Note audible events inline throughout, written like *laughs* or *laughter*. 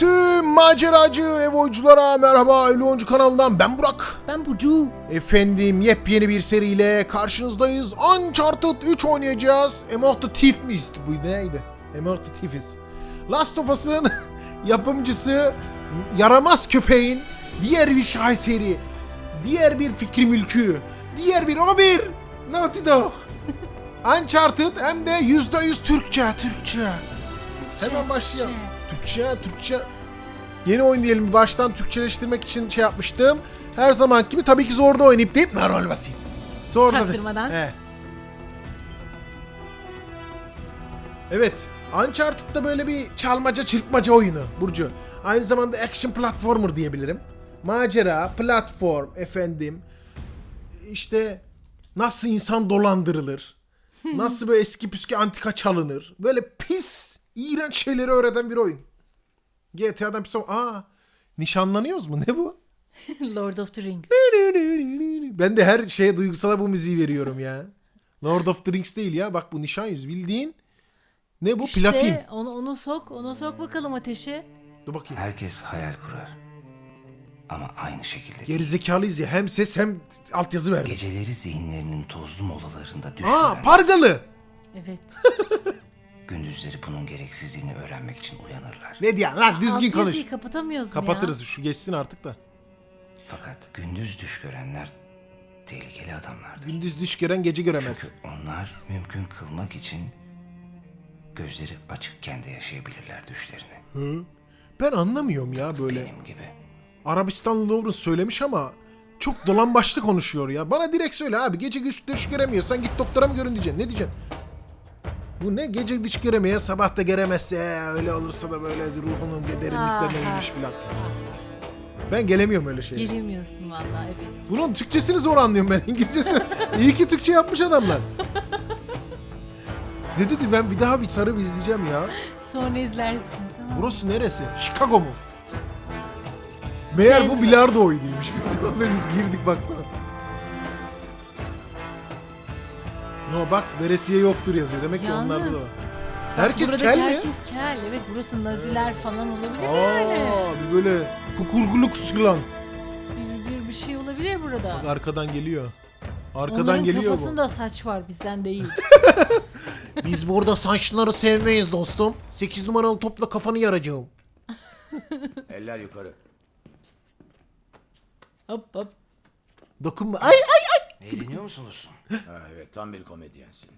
Tüm maceracı ev oyunculara merhaba Ölü Oyuncu kanalından ben Burak. Ben Burcu. Efendim yepyeni bir seriyle karşınızdayız. Uncharted 3 oynayacağız. The Thief mi? Bu neydi? The Thieves. Last of Us'ın *laughs* yapımcısı yaramaz köpeğin diğer bir şaheseri, diğer bir fikri mülkü, diğer bir o bir Naughty Dog. *laughs* Uncharted hem de %100 Türkçe, Türkçe. Hemen başlayalım. Türkçe, Türkçe. Yeni oyun diyelim baştan Türkçeleştirmek için şey yapmıştım. Her zaman gibi tabii ki zorda oynayıp deyip normal basayım. Zorda. Çaktırmadan. He. Evet. Uncharted'da böyle bir çalmaca çırpmaca oyunu Burcu. Aynı zamanda action platformer diyebilirim. Macera, platform efendim. İşte nasıl insan dolandırılır. *laughs* Nasıl böyle eski püskü antika çalınır. Böyle pis, iğrenç şeyleri öğreten bir oyun. GTA'dan pis Aa, nişanlanıyoruz mu? Ne bu? *laughs* Lord of the Rings. Ben de her şeye duygusala bu müziği veriyorum ya. Lord of the Rings değil ya. Bak bu nişan yüz bildiğin. Ne bu? İşte Platin. onu, onu sok, onu sok bakalım ateşe. Dur bakayım. Herkes hayal kurar. Ama aynı şekilde değil. Gerizekalıyız ya. Hem ses hem altyazı verdi. Geceleri zihinlerinin tozlu molalarında Aa düşüyorlar. pargalı. Evet. *laughs* Gündüzleri bunun gereksizliğini öğrenmek için uyanırlar. Ne diyorsun lan düzgün konuş. yazıyı kapatamıyoruz mu Kapatırız şu geçsin artık da. Fakat gündüz düş görenler tehlikeli adamlardır. Gündüz düş gören gece göremez. Çünkü onlar mümkün kılmak için gözleri açıkken de yaşayabilirler düşlerini. Ben anlamıyorum ya böyle. Benim gibi. Arabistan Lawrence söylemiş ama çok dolan başlı konuşuyor ya. Bana direkt söyle abi gece düş, düş göremiyorsan git doktora mı görün diyeceksin. Ne diyeceksin? Bu ne gece düş göremeye sabah da göremezse öyle olursa da böyle ruhunun derinliklerine inmiş filan. Ben gelemiyorum öyle şeye. Gelemiyorsun vallahi evet. Bunun Türkçesini zor anlıyorum ben İngilizcesi. İyi ki Türkçe yapmış adamlar. Ne dedi ben bir daha bir sarıp izleyeceğim ya. Sonra izlersin. Tamam. Burası neresi? Chicago mu? Meğer bu bilardo oyunuymuş. Bizim haberimiz *laughs* girdik baksana. No bak veresiye yoktur yazıyor. Demek ki Yalnız, onlarda da var. Herkes Buradaki kel mi? herkes kel. Evet burası naziler falan olabilir yani. Aa, bir böyle kukurguluk sıkılan. Bir, bir, bir şey olabilir burada. Arkadan geliyor. Arkadan Onların geliyor bu. kafasında saç var bizden değil. *laughs* Biz burada saçları sevmeyiz dostum. 8 numaralı topla kafanı yaracağım. *laughs* Eller yukarı. hop hop. Dokunma. Ay ay. Eğleniyor musunuz? Ha, evet tam bir komedyensin.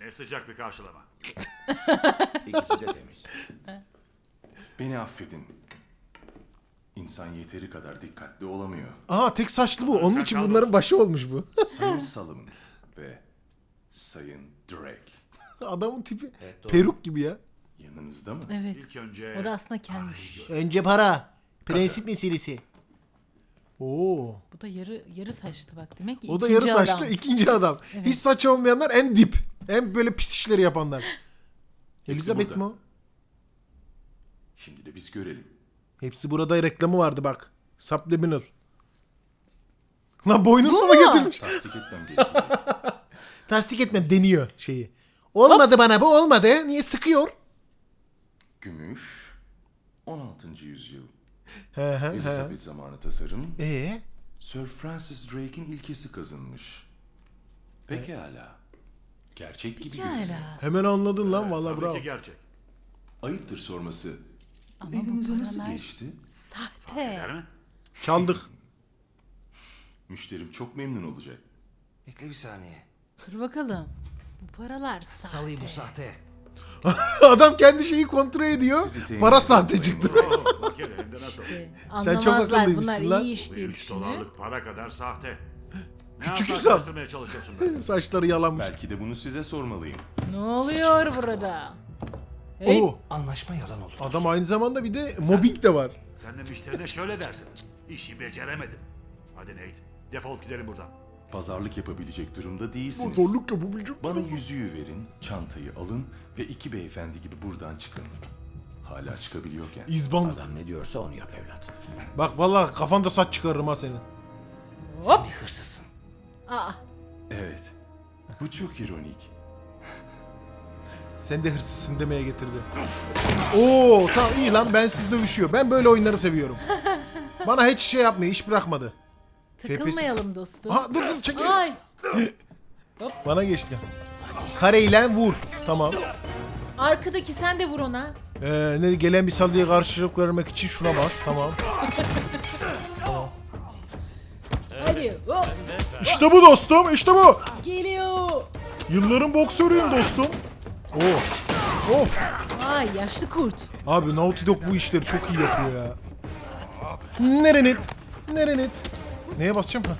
Ne sıcak bir karşılama. İkisi de temiz. Beni affedin. İnsan yeteri kadar dikkatli olamıyor. Aha tek saçlı bu. Onun için bunların başı olmuş bu. *laughs* Sayın Salım ve Sayın Drake Adamın tipi peruk gibi ya. yanınızda mı? Evet. İlk önce O da aslında kelmiş. Önce para. Prensip meselesi. Oo. Bu da yarı yarı saçlı bak demek ki O da yarı saçlı adam. ikinci adam. Evet. Hiç saç olmayanlar en dip. En böyle pis işleri yapanlar. *laughs* Elizabeth mi o? Şimdi de biz görelim. Hepsi burada reklamı vardı bak. Subliminal. Lan boynunu mu mu? getirmiş? Tasdik etmem *laughs* gerekiyor. Tasdik etmem deniyor şeyi. Olmadı bana bu olmadı. Niye sıkıyor? Gümüş 16. yüzyıl. Elizabeth zamanı tasarım Ee? Sir Francis Drake'in ilkesi kazınmış. Pekala. Gerçek gibi görünüyor. Pekala. Hemen anladın lan vallahi tabii bravo. gerçek. Ayıptır sorması. Ama bu Elinize nasıl paralar geçti? sahte. Eder mi? Çaldık. *laughs* Müşterim çok memnun olacak. Bekle bir saniye. Dur bakalım. Bu paralar sahte. Salayı bu sahte. *laughs* Adam kendi şeyi kontrol ediyor. Para sahte çıktı. Nasıl. Sen çok Anlamazlar akıllıymışsın bunlar lan. iyi iş Bu diye 3 düşünüyor. dolarlık para kadar sahte. Ne Küçük hesap. çalışıyorsun? *laughs* Saçları yalanmış. Belki de bunu size sormalıyım. Ne oluyor burada? Hey, Oo. Anlaşma yalan olur. Adam aynı zamanda bir de mobbing de var. Sen de müşterine şöyle dersin. İşi beceremedim. Hadi Nate. Defol gidelim buradan. Pazarlık yapabilecek durumda değilsiniz. Zorluk yapabilecek. Bana yüzüğü verin, çantayı alın ve iki beyefendi gibi buradan çıkın. Hala çıkabiliyorken. İzban. Adam ne diyorsa onu yap evlat. Bak vallahi kafanda saç çıkarırım ha senin. Sen bir hırsızsın. Aa, Evet. Bu çok ironik. Sen de hırsızsın demeye getirdi. Oo tamam iyi lan ben siz dövüşüyor. Ben böyle oyunları seviyorum. Bana hiç şey yapmıyor, iş bırakmadı. Takılmayalım dostum. Aha dur dur çekil. Ay. Bana geçti. Kareyle vur. Tamam. Arkadaki sen de vur ona. Ee, ne gelen bir saldırıya karşılık vermek için şuna bas. Tamam. Hadi. Hop. İşte bu dostum, işte bu. Geliyor. Yılların boksörüyüm dostum. Oo. Of. Vay yaşlı kurt. Abi Naughty Dog bu işleri çok iyi yapıyor ya. Nerenit? Nerenit? Neye basacağım ha?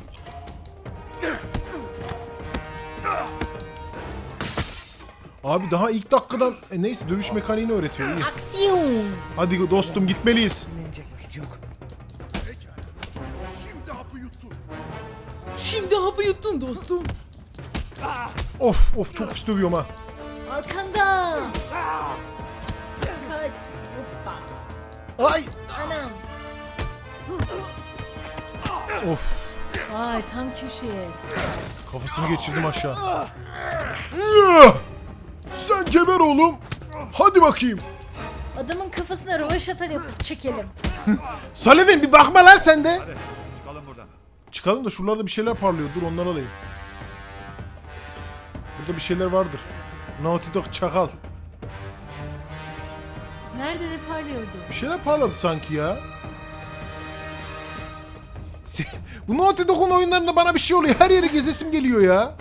Abi daha ilk dakikadan e, neyse dövüş mekaniğini öğretiyor. iyi. Aksiyon. Hadi dostum gitmeliyiz. Şimdi hapı yuttun dostum. Of of çok pis dövüyorum ha. Arkanda. Kaç. Hoppa. Ay. Of. Vay tam köşeye. Süper. Kafasını geçirdim aşağı. Sen geber oğlum. Hadi bakayım. Adamın kafasına röveşata yapıp çekelim. *laughs* Salivin bir bakma lan sen de. Hadi çıkalım buradan. Çıkalım da şuralarda bir şeyler parlıyor. Dur onları alayım. Burada bir şeyler vardır. Naughty Dog çakal. Nerede ne parlıyordu? Bir şeyler parladı sanki ya. *laughs* Bu Naughty Dog'un oyunlarında bana bir şey oluyor. Her yere gezesim geliyor ya.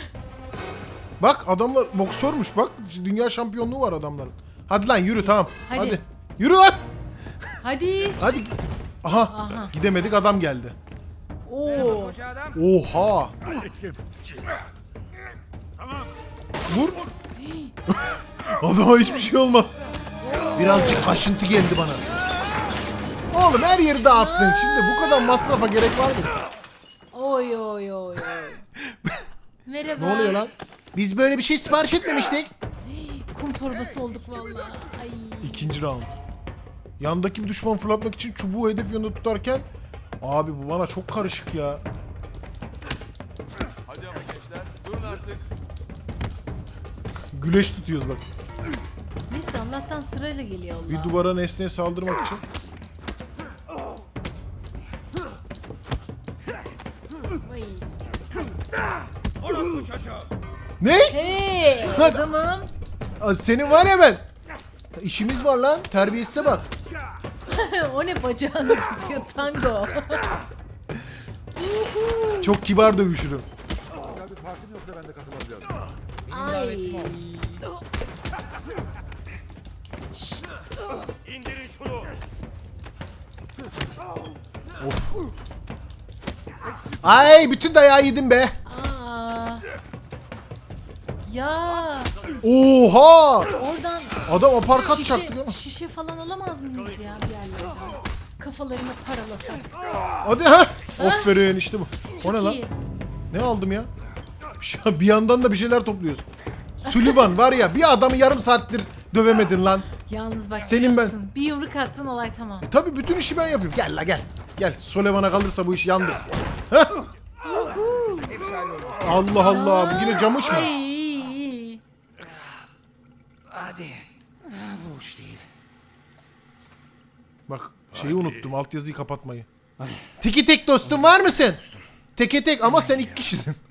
*laughs* bak adamlar boksörmüş bak. Dünya şampiyonluğu var adamların. Hadi lan yürü tamam. Hadi. Hadi. Yürü lan. Hadi. *laughs* Hadi. Aha. Aha. Gidemedik adam geldi. Oo. Oha. Tamam. Vur. *gasps* Adama hiçbir şey olmaz. Birazcık kaşıntı geldi bana. Oğlum her yeri dağıttın. Şimdi bu kadar masrafa gerek var mı? Oy oy oy oy. *laughs* Merhaba. Ne oluyor lan? Biz böyle bir şey sipariş etmemiştik. *gasps* Kum torbası olduk vallahi. Ay. İkinci round. Yandaki bir düşman fırlatmak için çubuğu hedef yönünde tutarken Abi bu bana çok karışık ya. Hadi ama gençler durun artık. Güleş tutuyoruz bak. Neyse Allah'tan sırayla geliyor Allah. Bir duvara nesneye saldırmak için. Ne? Hey *laughs* adamım. Aa, Senin var ya ben. İşimiz var lan. Terbiyesize bak. *laughs* o ne bacağını tutuyor tango. *laughs* Çok kibar dövüşürüm. Ay. İndirin şunu. Of. Ay bütün dayağı yedim be. Ya Oha! oradan Adam aparkat şişe, çaktı şişe falan alamaz mıyız ya bir yerlerden? Kafalarını paralasak. Hadi ha. Aferin işte bu. O ne lan? İyi. Ne aldım ya? Bir, şey- bir yandan da bir şeyler topluyoruz. Sullivan var ya bir adamı yarım saattir dövemedin lan. Yalnız bak Senin biliyor ben-? Bir yumruk attın olay tamam. E tabi bütün işi ben yapıyorum. Gel la gel. Gel Sullivan'a kalırsa bu iş yandır. Heh. Allah Allah bu yine camış mı? Ay. Hadi. Bu uç değil. Bak şeyi unuttum altyazıyı kapatmayı. Tiki tek dostum var mısın? Teke tek ama sen iki kişisin. *laughs*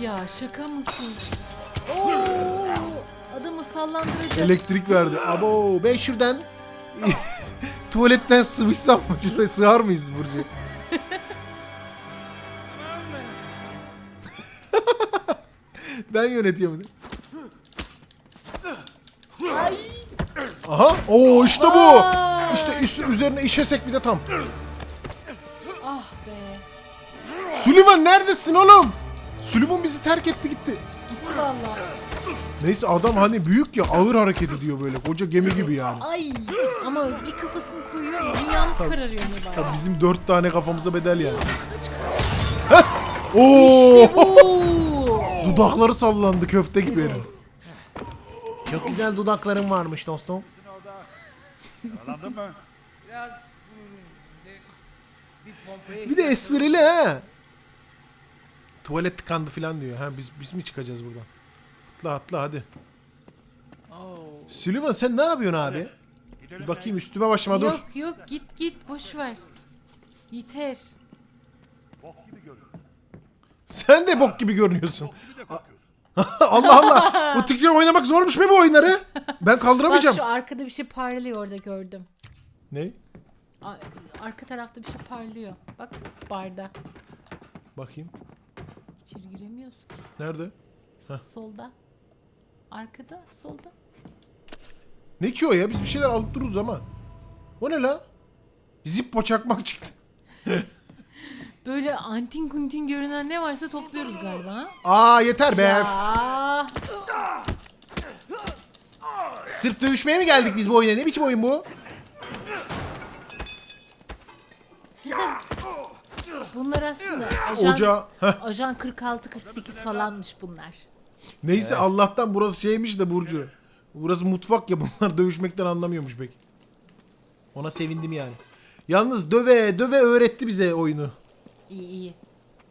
Ya şaka mısın? Oo. Adamı sallandıracak. Elektrik verdi. Abo ben şuradan *laughs* tuvaletten sıvışsam mı? Şuraya sığar mıyız Burcu? Ben yönetiyorum. Ay. Aha. Oo işte bu. Vay. İşte üst, üzerine işesek bir de tam. Ah be. Sullivan neredesin oğlum? Sullivan bizi terk etti gitti. Gitti vallahi. Neyse adam hani büyük ya ağır hareket ediyor böyle. Koca gemi gibi yani. Ay. Ama bir kafasını koyuyor dünyamız kararıyor ne var. Tabii bizim dört tane kafamıza bedel yani. Heh. Oo! Oo. Dudakları sallandı köfte gibi herif. Evet. Çok güzel dudakların varmış dostum. Anladın mı? Bir de esprili ha. Tuvalet tıkandı falan diyor. Ha biz biz mi çıkacağız buradan? Atla atla hadi. Süleyman sen ne yapıyorsun abi? Bir bakayım üstüme başıma dur. Yok yok git git boş ver. Yeter. Sen de bok gibi görünüyorsun. *laughs* Allah Allah. Bu tükürüğü oynamak zormuş mu bu oyunları? Ben Bak kaldıramayacağım. şu arkada bir şey parlıyor orada gördüm. Ne? A- Arka tarafta bir şey parlıyor. Bak barda. Bakayım. İçeri giremiyorsun ki. Nerede? Solda. Arkada, solda. Ne ki o ya? Biz bir şeyler alıp dururuz ama. O ne la? Zippo çakmak çıktı. *laughs* Böyle antin kuntin görünen ne varsa topluyoruz galiba. ha? Aa yeter be. Ya. Sırf dövüşmeye mi geldik biz bu oyuna? Ne biçim oyun bu? Bunlar aslında ajan, Oca. Heh. ajan 46-48 falanmış bunlar. Neyse Allah'tan burası şeymiş de Burcu. Burası mutfak ya bunlar dövüşmekten anlamıyormuş pek. Ona sevindim yani. Yalnız döve döve öğretti bize oyunu. İyi iyi.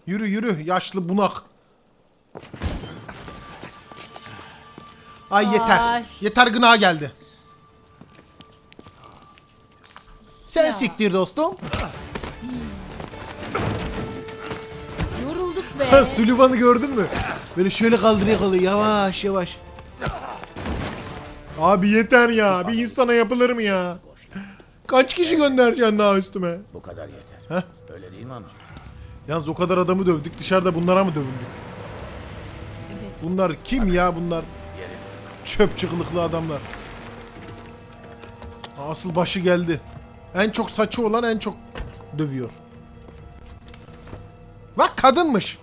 Yürü yürü yaşlı bunak. Ay yeter. Ay. Yeter gına geldi. Sen Ya. siktir dostum. Yorulduk be. Sullivan'ı gördün mü? Böyle şöyle kaldırıyor kalıyor yavaş yavaş. Abi yeter ya. Bir insana yapılır mı ya? Kaç kişi göndereceksin daha üstüme? Bu kadar yeter. Heh. Öyle değil mi amca? Yalnız o kadar adamı dövdük dışarıda bunlara mı dövüldük? evet. Bunlar kim ya bunlar? Çöp çıkılıklı adamlar. Asıl başı geldi. En çok saçı olan en çok dövüyor. Bak kadınmış.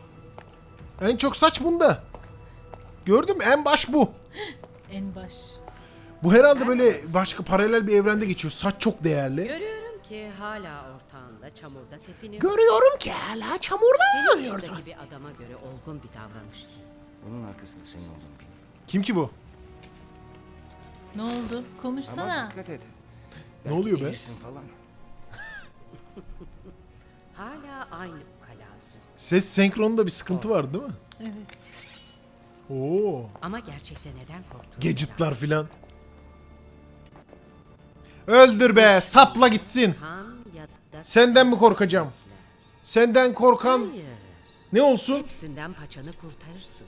En çok saç bunda. Gördün mü? En baş bu. *gasps* En baş. Bu herhalde böyle başka paralel bir evrende geçiyor. Saç çok değerli. Görüyorum ki hala ortağında çamurda tepiniyor. Görüyorum ki hala çamurda şuradaki bir adama göre olgun bir davranıştır. Bunun arkasında senin olduğunu bil. Kim ki bu? Ne oldu? Ama Konuşsana. dikkat et. Ne oluyor be? Bilirsin falan. *laughs* Hala aynı ukalazu. Ses senkronunda bir sıkıntı var değil mi? Evet. Oo. Ama gerçekte neden korktuğunu Gadgetlar filan. Öldür be, sapla gitsin. Senden mi korkacağım? Senden korkan Hayır. ne olsun? Hepsinden paçanı kurtarırsın.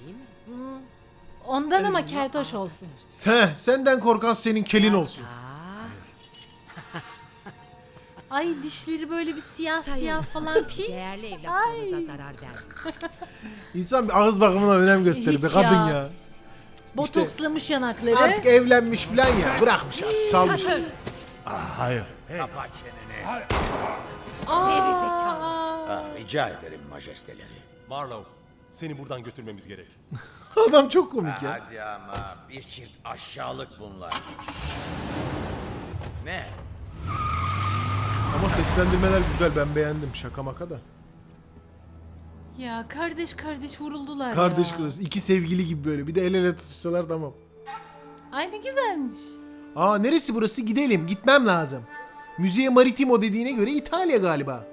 Değil mi? Ondan ama keltoş olsun. Sen, senden korkan senin kelin olsun. Aa, *laughs* Ay dişleri böyle bir siyah Sayın. siyah *laughs* falan pis. değerli evlatlarınıza zarar vermeyin. İnsan bir ağız bakımına önem gösterir be Hiç kadın ya. ya. Botokslamış yanakları. Artık evlenmiş filan ya. Bırakmış artık salmış. *laughs* Kapat çeneni. Aa, Aa, rica ederim majesteleri. Marlow, seni buradan götürmemiz gerek. *laughs* Adam çok komik ya. Hadi ama bir çift aşağılık bunlar. Ne? Ama seslendirmeler güzel ben beğendim şaka maka da. Ya kardeş kardeş vuruldular Kardeş ya. kız iki sevgili gibi böyle bir de el ele tutuşsalar tamam. Ay ne güzelmiş. Aa neresi burası gidelim gitmem lazım. Müziğe Maritimo dediğine göre İtalya galiba.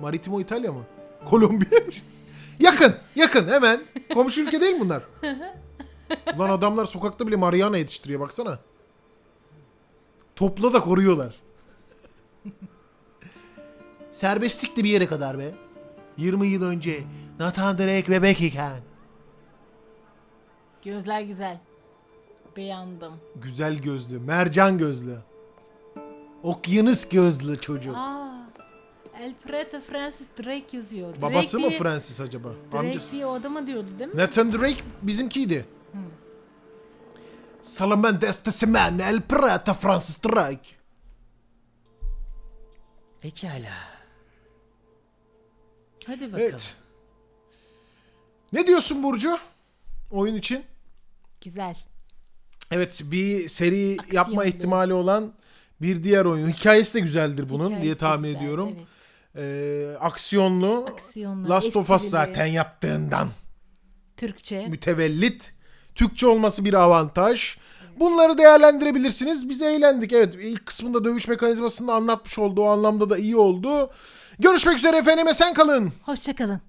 Maritimo İtalya mı? *laughs* Kolombiya'ymış. yakın yakın hemen. Komşu ülke değil mi bunlar? *laughs* Ulan adamlar sokakta bile Mariana yetiştiriyor baksana. Topla da koruyorlar. *laughs* Serbestlik de bir yere kadar be. 20 yıl önce Nathan Drake bebek iken. Gözler güzel. Beğendim. Güzel gözlü, mercan gözlü. Okyanus gözlü çocuk. Aa, El Prete Francis Drake yazıyor. Drake Babası mı diye- Francis acaba? Drake Amcası. diye o adama diyordu değil mi? Nathan Drake bizimkiydi. Salamendes de Semen, El Prete Francis Drake. Pekala. Hadi bakalım. Evet. Ne diyorsun Burcu? Oyun için. Güzel. Evet bir seri yapma Aksiyonlu. ihtimali olan bir diğer oyun. Hikayesi de güzeldir bunun Hikayesi diye tahmin güzel, ediyorum. Evet. Ee, aksiyonlu. Aksiyonlu, Last of Us zaten yaptığından. Türkçe. mütevellit. Türkçe olması bir avantaj. Bunları değerlendirebilirsiniz. Biz eğlendik. Evet ilk kısmında dövüş mekanizmasını anlatmış oldu. O anlamda da iyi oldu. Görüşmek üzere efendim. Sen kalın. Hoşçakalın.